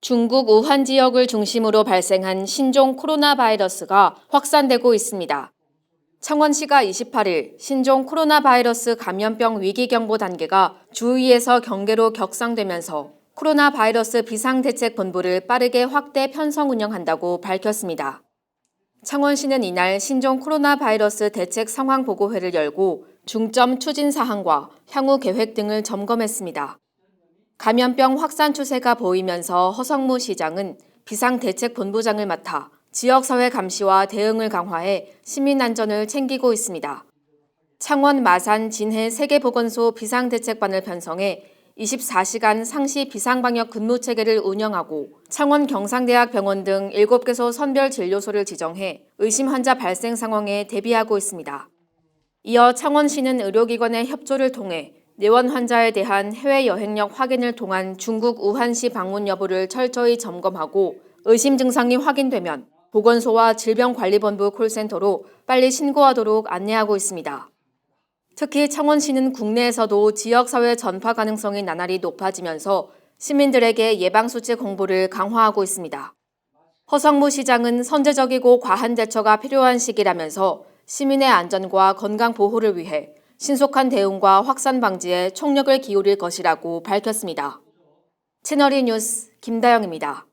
중국 우한 지역을 중심으로 발생한 신종 코로나 바이러스가 확산되고 있습니다. 창원시가 28일 신종 코로나 바이러스 감염병 위기 경보 단계가 주의에서 경계로 격상되면서 코로나 바이러스 비상대책 본부를 빠르게 확대 편성 운영한다고 밝혔습니다. 창원시는 이날 신종 코로나 바이러스 대책 상황 보고회를 열고 중점 추진 사항과 향후 계획 등을 점검했습니다. 감염병 확산 추세가 보이면서 허성무 시장은 비상대책본부장을 맡아 지역사회 감시와 대응을 강화해 시민 안전을 챙기고 있습니다. 창원 마산 진해 세계보건소 비상대책반을 편성해 24시간 상시 비상방역 근무 체계를 운영하고 창원 경상대학 병원 등 7개소 선별 진료소를 지정해 의심 환자 발생 상황에 대비하고 있습니다. 이어 창원시는 의료기관의 협조를 통해 내원 환자에 대한 해외 여행력 확인을 통한 중국 우한시 방문 여부를 철저히 점검하고 의심 증상이 확인되면 보건소와 질병관리본부 콜센터로 빨리 신고하도록 안내하고 있습니다. 특히 창원시는 국내에서도 지역사회 전파 가능성이 나날이 높아지면서 시민들에게 예방수칙 공부를 강화하고 있습니다. 허성무 시장은 선제적이고 과한 대처가 필요한 시기라면서 시민의 안전과 건강 보호를 위해 신속한 대응과 확산 방지에 총력을 기울일 것이라고 밝혔습니다. 채널이 뉴스 김다영입니다.